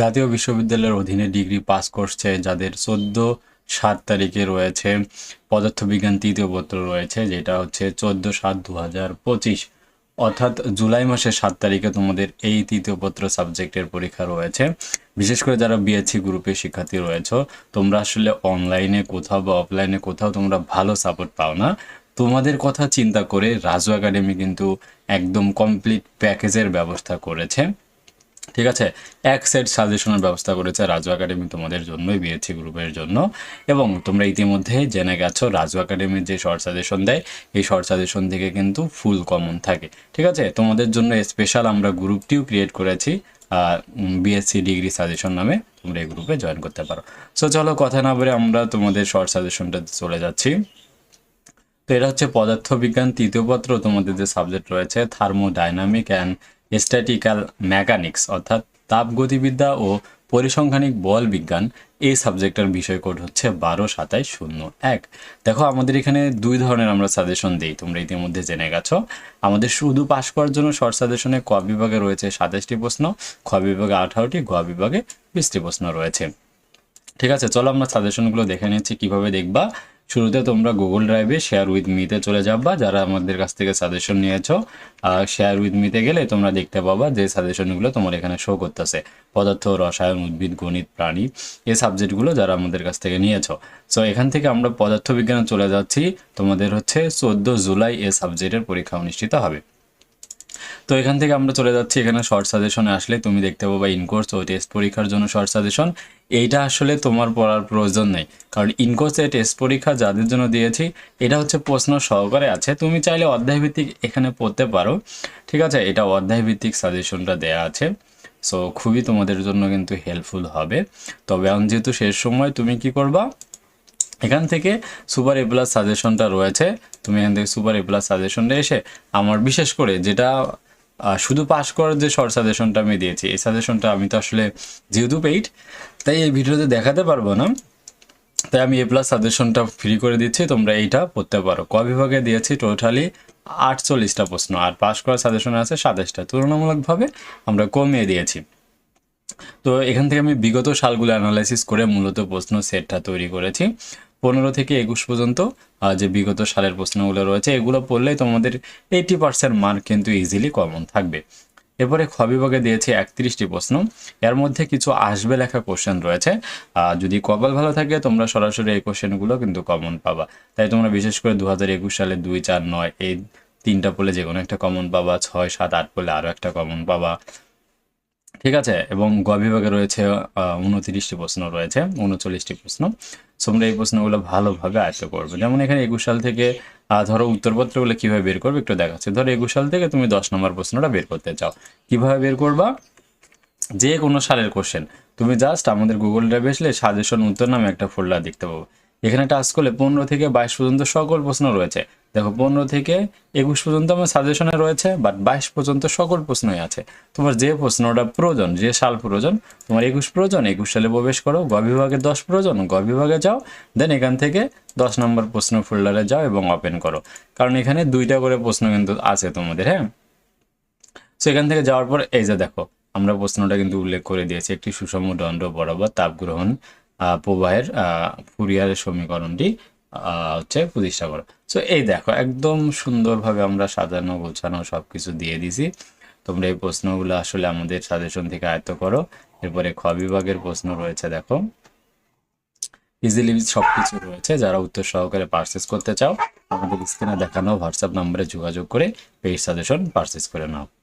জাতীয় বিশ্ববিদ্যালয়ের অধীনে ডিগ্রি পাস করছে, যাদের চোদ্দ সাত তারিখে রয়েছে পদার্থবিজ্ঞান তৃতীয় পত্র রয়েছে, যেটা হচ্ছে চোদ্দ সাত দু হাজার পঁচিশ। অর্থাৎ জুলাই মাসের সাত তারিখে তোমাদের এই তৃতীয় পত্র সাবজেক্টের পরীক্ষা রয়েছে। বিশেষ করে যারা বিএসসি গ্রুপের শিক্ষার্থী রয়েছে, তোমরা আসলে অনলাইনে কোথাও বা অফলাইনে কোথাও তোমরা ভালো সাপোর্ট পাও না। তোমাদের কথা চিন্তা করে রাজু একাডেমি কিন্তু একদম কমপ্লিট প্যাকেজের ব্যবস্থা করেছে। ঠিক আছে? এক সেট সাজেশনের ব্যবস্থা করেছে রাজু একাডেমি তোমাদের জন্যই বিএসসি গ্রুপের জন্য। এবং তোমরা ইতিমধ্যে জেনে গেছো, রাজু একাডেমির যে শর্ট সাজেশন দেয়, এই শর্ট সাজেশন থেকে কিন্তু ফুল কমন থাকে। ঠিক আছে? তোমাদের জন্য স্পেশাল আমরা গ্রুপটিও ক্রিয়েট করেছি বিএসসি ডিগ্রি সাজেশন নামে, তোমরা এই গ্রুপে জয়েন করতে পারো। সো চলো কথা না বলে আমরা তোমাদের শর্ট সাজেশনটাতে চলে যাচ্ছি। তো এটা হচ্ছে পদার্থবিজ্ঞান, তৃতীয় পত্র, তোমাদের যে সাবজেক্ট রয়েছে থার্মোডাইনামিক অ্যান্ড স্ট্যাটিক্যাল মেকানিক্স অর্থাৎ তাপগতিবিদ্যা ও পরিসংখ্যানিক বল বিজ্ঞান, এই সাবজেক্টের বিষয় কোড হচ্ছে বারো সাতাইশ শূন্য এক। দেখো, আমাদের এখানে দুই ধরনের আমরা সাজেশন দিই, তোমরা ইতিমধ্যে জেনে গেছো। আমাদের শুধু পাশ করার জন্য শর্ট সাজেশনে ক বিভাগে রয়েছে সাতাশটি প্রশ্ন, খ বিভাগে আঠারোটি গ বিভাগে বিশটি প্রশ্ন রয়েছে। ঠিক আছে, চলো আমরা সাজেশনগুলো দেখে নিচ্ছি, কীভাবে দেখবা শুরুতে তোমরা গুগল ড্রাইভে শেয়ার উইথ মিতে চলে যাবা, যারা আমাদের কাছ থেকে সাজেশন নিয়েছো। শেয়ার উইথ মিতে গেলে তোমরা দেখতে পাবা যে সাজেশনগুলো তোমার এখানে শো করতেছে। পদার্থ, রসায়ন, উদ্ভিদ, গণিত, প্রাণী, এ সাবজেক্টগুলো যারা আমাদের কাছ থেকে নিয়েছো। সো এখান থেকে আমরা পদার্থবিজ্ঞানে চলে যাচ্ছি। তোমাদের হচ্ছে চোদ্দ জুলাই এ সাবজেক্টের পরীক্ষা অনুষ্ঠিত হবে। তো এখান থেকে আমরা চলে যাচ্ছি, এখানে শর্ট সাজেশনে আসলে তুমি দেখতে পাবা ইনকোর্স ও টেস্ট পরীক্ষার জন্য শর্ট সাজেশন এইটা আসলে তোমার পড়ার প্রয়োজন নেই, কারণ ইনকোর্সে টেস্ট পরীক্ষা যাদের জন্য দিয়েছি, এটা হচ্ছে প্রশ্ন সহকারে আছে। তুমি চাইলে অধ্যায় ভিত্তিক এখানে পড়তে পারো, ঠিক আছে? এটা অধ্যায় ভিত্তিক সাজেশনটা দেয়া আছে। সো খুবই তোমাদের জন্য কিন্তু হেল্পফুল হবে। তবে এখন যেহেতু শেষ সময়, তুমি কি করবা? এখান থেকে সুপার এ প্লাস সাজেশনটা রয়েছে। তুমি এখান থেকে সুপার এ প্লাস সাজেশনটা এসে আমার বিশেষ করে যেটা শুধু পাস করার যে শর্ট সাজেশনটা আমি দিয়েছি, এই সাজেশনটা আমি তো আসলে যেহেতু পেইড তাই এই ভিডিওতে দেখাতে পারব না। তাই আমি এ প্লাস সাজেশনটা ফ্রি করে দিচ্ছি, তোমরা এইটা পড়তে পারো। ক বিভাগে দিয়েছি টোটালি আটচল্লিশটা প্রশ্ন, আর পাস করার সাজেশন আছে সাতাশটা। তুলনামূলকভাবে আমরা কমিয়ে দিয়েছি। তো এখান থেকে আমি বিগত সালগুলো অ্যানালাইসিস করে মূলত প্রশ্ন সেটটা তৈরি করেছি। পনেরো থেকে একুশ পর্যন্ত যে বিগত সালের প্রশ্নগুলো রয়েছে, এগুলো পড়লেই তোমাদের এইটি পার্সেন্ট মার্ক কিন্তু ইজিলি কমন থাকবে। এরপরে খ বিভাগে দিয়েছি একত্রিশটি প্রশ্ন। এর মধ্যে কিছু আসবে লেখা কোশ্চেন রয়েছে। যদি কপাল ভালো থাকে, তোমরা সরাসরি এই কোশ্চেনগুলো কিন্তু কমন পাবা। তাই তোমরা বিশেষ করে দু হাজার একুশ সালে দুই, চার, নয়, এই তিনটা পড়লে যে কোনো একটা কমন পাবা, ছয়, সাত, আট পড়লে আরও একটা কমন পাবা। ঠিক আছে? এবং গ বিভাগে রয়েছে উনত্রিশটি প্রশ্ন রয়েছে, উনচল্লিশটি প্রশ্ন। তোমরা এই প্রশ্নগুলো ভালোভাবে আয়ত্ত করবে। যেমন এখানে একুশ সাল থেকে ধরো উত্তরপত্রগুলো কীভাবে বের করবে একটু দেখাচ্ছে। ধরো একুশ সাল থেকে তুমি দশ নম্বর প্রশ্নটা বের করতে চাও। কীভাবে বের করবা? যে কোনো সালের কোশ্চেন তুমি জাস্ট আমাদের গুগল ড্রাইভে আসলে সাজেশন উত্তর নামে একটা ফোল্ডার দেখতে পাবো। এখানে টাচ করলে পনেরো থেকে বাইশ পর্যন্ত সকল প্রশ্ন রয়েছে। দেখো, পনেরো থেকে একুশ পর্যন্ত আমার সাজেশনে রয়েছে বাট বাইশ পর্যন্ত সকল প্রশ্নই আছে। তোমার যে প্রশ্নটা প্রয়োজন, যে সাল প্রয়োজন, তোমার একুশ প্রয়োজন, একুশ সালে প্রবেশ করো, গ বিভাগে দশ প্রয়োজন, গ বিভাগে যাও দেন এখান থেকে দশ নম্বর প্রশ্ন ফোল্ডারে যাও এবং ওপেন করো। কারণ এখানে দুইটা করে প্রশ্ন কিন্তু আছে তোমাদের হ্যাঁ? সো এখান থেকে যাওয়ার পর, এই যে দেখো, আমরা প্রশ্নটা কিন্তু উল্লেখ করে দিয়েছি, একটি সুষম দণ্ড বরাবর তাপগ্রহণ প্রবাহের ফুরিয়ারের সমীকরণটি। হচ্ছে প্রতিষ্ঠা করো। সো এই দেখো, একদম সুন্দরভাবে আমরা সাজানো, গোছানো সব কিছু দিয়ে দিছি। তোমরা এই প্রশ্নগুলো আসলে আমাদের সাজেশন থেকে আয়ত্ত করো। এরপরে খ বিভাগের প্রশ্ন রয়েছে, দেখো। ইজিলি সব কিছু রয়েছে, যারা উত্তর সহকারে পারচেস করতে চাও, আমাদের স্ক্রিনে দেখানো হোয়াটসঅ্যাপ নম্বরে যোগাযোগ করে পেইড সাজেশন পারচেস করে নাও।